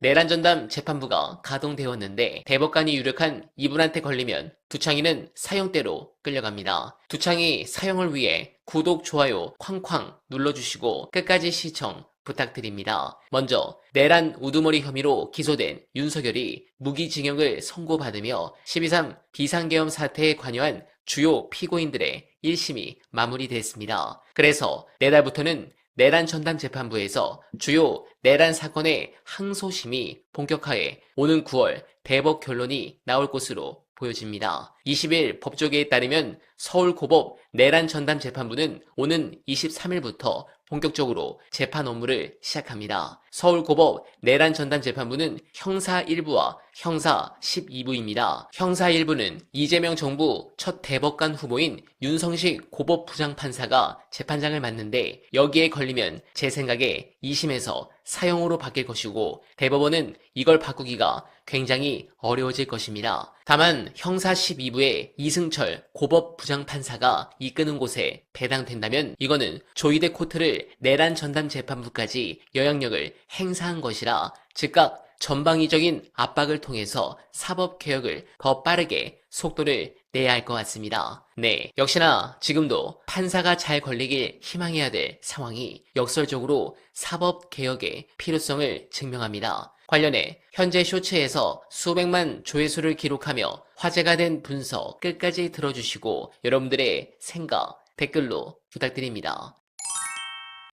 내란 전담 재판부가 가동되었는데 대법관이 유력한 이분한테 걸리면 두창이는 사형대로 끌려갑니다. 두창이 사형을 위해 구독, 좋아요 쾅쾅 눌러주시고 끝까지 시청 부탁드립니다. 먼저 내란 우두머리 혐의로 기소된 윤석열이 무기징역을 선고받으며 12.3 비상계엄 사태에 관여한 주요 피고인들의 1심이 마무리됐습니다. 그래서 내달부터는 내란 전담 재판부에서 주요 내란 사건의 항소심이 본격화해 오는 9월 대법 결론이 나올 것으로 보여집니다. 20일 법조계에 따르면 서울고법 내란 전담 재판부는 오는 23일부터 본격적으로 재판 업무를 시작합니다. 서울고법 내란 전담 재판부는 형사 1부와 형사 12부입니다. 형사 1부는 이재명 정부 첫 대법관 후보인 윤성식 고법 부장판사가 재판장을 맡는데 여기에 걸리면 제 생각에 2심에서 사형으로 바뀔 것이고 대법원은 이걸 바꾸기가 굉장히 어려워질 것입니다. 다만 형사 12부의 이승철 고법 부장판사가 이끄는 곳에 배당된다면 이거는 조이대 코트를 내란 전담 재판부까지 영향력을 행사한 것이라 즉각 전방위적인 압박을 통해서 사법 개혁을 더 빠르게 속도를 내야 할 것 같습니다. 네, 역시나 지금도 판사가 잘 걸리길 희망해야 될 상황이 역설적으로 사법 개혁의 필요성을 증명합니다. 관련해 현재 쇼츠에서 수백만 조회수를 기록하며 화제가 된 분석 끝까지 들어주시고 여러분들의 생각 댓글로 부탁드립니다.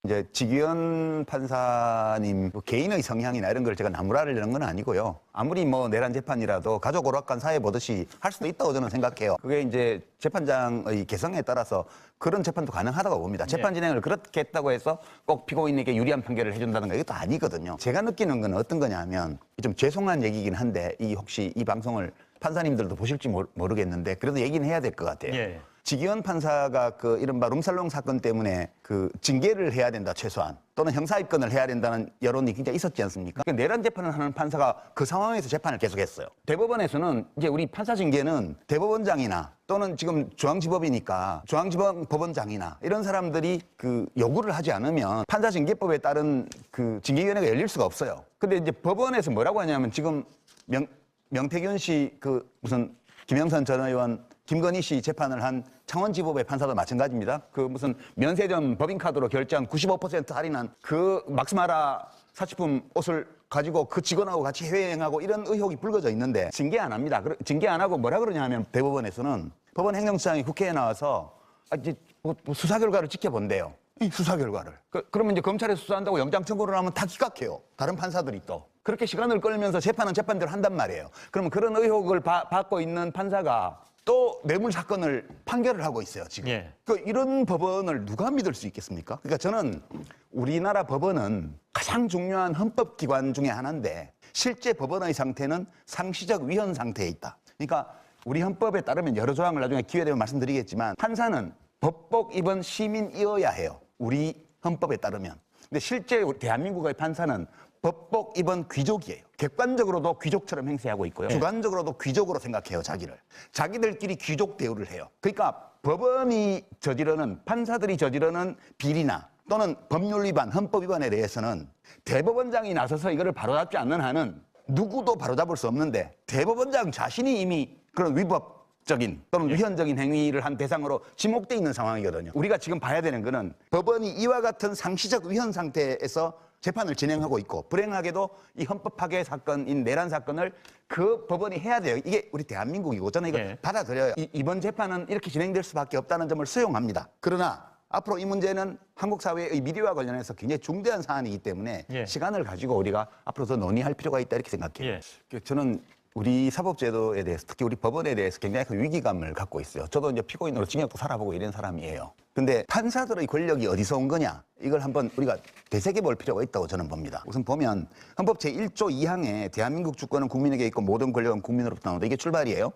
이제 지기현 판사님 뭐 개인의 성향이나 이런 걸 제가 나무라려는 건 아니고요. 아무리 뭐 내란 재판이라도 가족 오락관 사회 보듯이 할 수도 있다고 저는 생각해요. 그게 이제 재판장의 개성에 따라서 그런 재판도 가능하다고 봅니다. 재판 진행을 그렇게 했다고 해서 꼭 피고인에게 유리한 판결을 해준다는 거 이것도 아니거든요. 제가 느끼는 건 어떤 거냐면 좀 죄송한 얘기긴 한데 이 혹시 이 방송을 판사님들도 보실지 모르- 모르겠는데 그래도 얘기는 해야 될 것 같아요. 예. 지기현 판사가 그 이른바 룸살롱 사건 때문에 그 징계를 해야 된다 최소한 또는 형사 입건을 해야 된다는 여론이 굉장히 있었지 않습니까? 그 내란 재판을 하는 판사가 그 상황에서 재판을 계속했어요. 대법원에서는 이제 우리 판사 징계는 대법원장이나 또는 지금 중앙지법이니까 중앙지법 법원장이나 이런 사람들이 그 요구를 하지 않으면 판사 징계법에 따른 그 징계위원회가 열릴 수가 없어요. 근데 이제 법원에서 뭐라고 하냐면 지금 명, 명태균 씨 그 무슨 김영선 전 의원 김건희 씨 재판을 한 창원지법의 판사도 마찬가지입니다. 그 무슨 면세점 법인카드로 결제한 95% 할인한 그 막스마라 사치품 옷을 가지고 그 직원하고 같이 해외여행하고 이런 의혹이 불거져 있는데 징계 안 합니다. 징계 안 하고 뭐라 그러냐 하면 대법원에서는 법원 행정처장이 국회에 나와서 아, 이제 뭐- 뭐 수사 결과를 지켜본대요. 이 수사 결과를. 그, 러면 이제 검찰에 수사한다고 영장 청구를 하면 다 기각해요. 다른 판사들이 또. 그렇게 시간을 끌면서 재판은 재판대로 한단 말이에요. 그러면 그런 의혹을 바- 받고 있는 판사가 또 뇌물 사건을 판결을 하고 있어요, 지금. 예. 그 이런 법원을 누가 믿을 수 있겠습니까? 그러니까 저는 우리나라 법원은 가장 중요한 헌법 기관 중에 하나인데 실제 법원의 상태는 상시적 위헌 상태에 있다. 그러니까 우리 헌법에 따르면 여러 조항을 나중에 기회 되면 말씀드리겠지만 판사는 법복 입은 시민이어야 해요. 우리 헌법에 따르면. 근데 실제 우리 대한민국의 판사는 법복 입은 귀족이에요. 객관적으로도 귀족처럼 행세하고 있고요. 주관적으로도 귀족으로 생각해요, 자기를. 자기들끼리 귀족 대우를 해요. 그러니까 법원이 저지르는 판사들이 저지르는 비리나 또는 법률 위반, 헌법 위반에 대해서는 대법원장이 나서서 이거를 바로잡지 않는 한은 누구도 바로잡을 수 없는데 대법원장 자신이 이미 그런 위법적인 또는 위헌적인 행위를 한 대상으로 지목돼 있는 상황이거든요. 우리가 지금 봐야 되는 거는 법원이 이와 같은 상시적 위헌 상태에서 재판을 진행하고 있고 불행하게도 이 헌법 파괴 사건인 내란 사건을 그 법원이 해야 돼요. 이게 우리 대한민국이고 저는 이걸 예. 받아들여요. 이, 이번 재판은 이렇게 진행될 수밖에 없다는 점을 수용합니다. 그러나 앞으로 이 문제는 한국 사회의 미디어와 관련해서 굉장히 중대한 사안이기 때문에 예. 시간을 가지고 우리가 앞으로 더 논의할 필요가 있다 이렇게 생각해요. 예. 그 저는 우리 사법제도에 대해서 특히 우리 법원에 대해서 굉장히 큰 위기감을 갖고 있어요. 저도 이제 피고인으로 징역도 살아보고 이런 사람이에요. 근데 판사들의 권력이 어디서 온 거냐? 이걸 한번 우리가 되새겨 볼 필요가 있다고 저는 봅니다. 우선 보면 헌법 제1조 2항에 대한민국 주권은 국민에게 있고 모든 권력은 국민으로부터 나온다. 이게 출발이에요.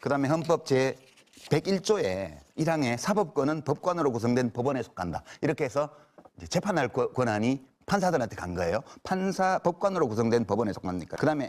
그다음에 헌법 제 101조에 1항에 사법권은 법관으로 구성된 법원에 속한다. 이렇게 해서 이제 재판할 권- 권한이 판사들한테 간 거예요. 판사 법관으로 구성된 법원에 속합니까? 그다음에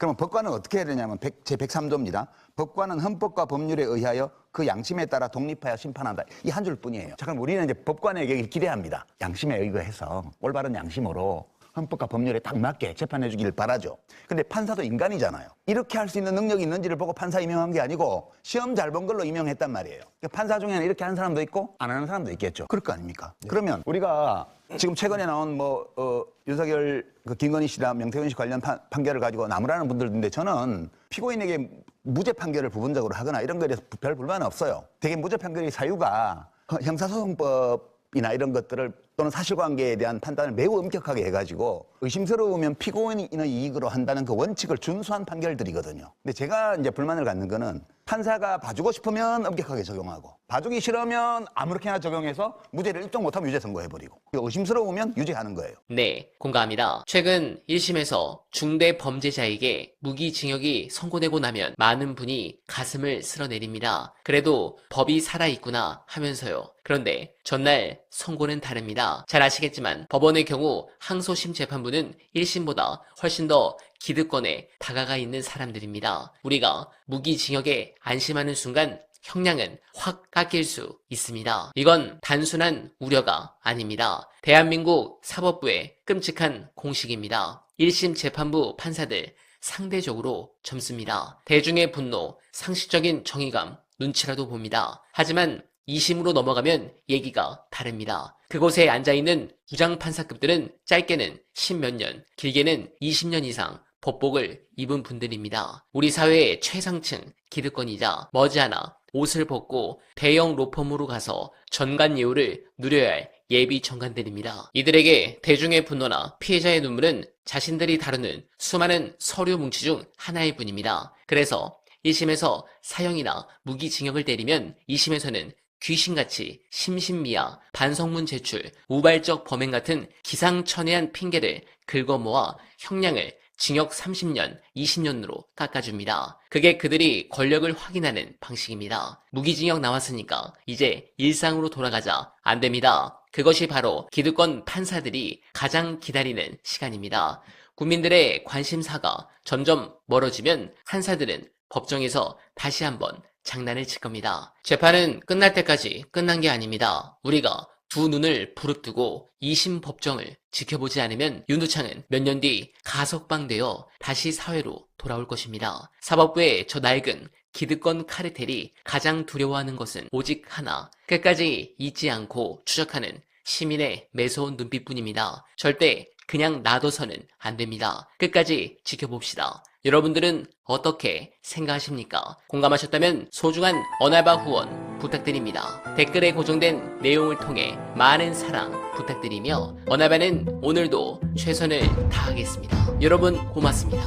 그러면 법관은 어떻게 해야 되냐면 백- 제 103조입니다. 법관은 헌법과 법률에 의하여 그 양심에 따라 독립하여 심판한다. 이 한 줄 뿐이에요. 자, 그럼 우리는 이제 법관에게 기대합니다. 양심에 의거해서 올바른 양심으로 헌법과 법률에 딱 맞게 재판해 주기를 바라죠. 근데 판사도 인간이잖아요. 이렇게 할 수 있는 능력이 있는지를 보고 판사 임명한 게 아니고 시험 잘 본 걸로 임명했단 말이에요. 그러니까 판사 중에는 이렇게 하는 사람도 있고 안 하는 사람도 있겠죠. 그럴 거 아닙니까? 그러면 우리가 지금 최근에 나온 뭐 어, 윤석열 그 김건희 씨나 명태균 씨 관련 판, 판결을 가지고 나무라는 분들인데 저는 피고인에게 무죄 판결을 부분적으로 하거나 이런 거에 대해서 별 불만 없어요. 되게 무죄 판결의 사유가 형사소송법이나 이런 것들을 또는 사실관계에 대한 판단을 매우 엄격하게 해가지고 의심스러우면 피고인의 이익으로 한다는 그 원칙을 준수한 판결들이거든요. 근데 제가 이제 불만을 갖는 거는 판사가 봐주고 싶으면 엄격하게 적용하고 봐주기 싫으면 아무렇게나 적용해서 무죄를 일정 못하면 유죄 선고해버리고 의심스러우면 유죄하는 거예요. 네, 공감합니다. 최근 1심에서 중대 범죄자에게 무기징역이 선고되고 나면 많은 분이 가슴을 쓸어내립니다. 그래도 법이 살아있구나 하면서요. 그런데 전날 선고는 다릅니다. 잘 아시겠지만 법원의 경우 항소심 재판부는 1심보다 훨씬 더 기득권에 다가가 있는 사람들입니다. 우리가 무기징역에 안심하는 순간 형량은 확 깎일 수 있습니다. 이건 단순한 우려가 아닙니다. 대한민국 사법부의 끔찍한 공식입니다. 1심 재판부 판사들 상대적으로 젊습니다. 대중의 분노, 상식적인 정의감, 눈치라도 봅니다. 하지만 2심으로 넘어가면 얘기가 다릅니다. 그곳에 앉아있는 부장판사급들은 짧게는 10몇 년, 길게는 20년 이상 법복을 입은 분들입니다. 우리 사회의 최상층 기득권이자 머지않아 옷을 벗고 대형 로펌으로 가서 전관 예우를 누려야 할 예비 전관들입니다. 이들에게 대중의 분노나 피해자의 눈물은 자신들이 다루는 수많은 서류 뭉치 중 하나일 뿐입니다. 그래서 1심에서 사형이나 무기징역을 때리면 2심에서는 귀신같이 심신미야, 반성문 제출, 우발적 범행 같은 기상천외한 핑계를 긁어모아 형량을 징역 30년, 20년으로 깎아줍니다. 그게 그들이 권력을 확인하는 방식입니다. 무기징역 나왔으니까 이제 일상으로 돌아가자. 안 됩니다. 그것이 바로 기득권 판사들이 가장 기다리는 시간입니다. 국민들의 관심사가 점점 멀어지면 판사들은 법정에서 다시 한번 장난을 칠 겁니다. 재판은 끝날 때까지 끝난 게 아닙니다. 우리가 두 눈을 부릅뜨고 2심 법정을 지켜보지 않으면 윤두창은 몇 년 뒤 가석방되어 다시 사회로 돌아올 것입니다. 사법부의 저 낡은 기득권 카르텔이 가장 두려워하는 것은 오직 하나, 끝까지 잊지 않고 추적하는 시민의 매서운 눈빛뿐입니다. 절대 그냥 놔둬서는 안 됩니다. 끝까지 지켜봅시다. 여러분들은 어떻게 생각하십니까? 공감하셨다면 소중한 언알바 후원 부탁드립니다. 댓글에 고정된 내용을 통해 많은 사랑 부탁드리며 언알바는 오늘도 최선을 다하겠습니다. 여러분 고맙습니다.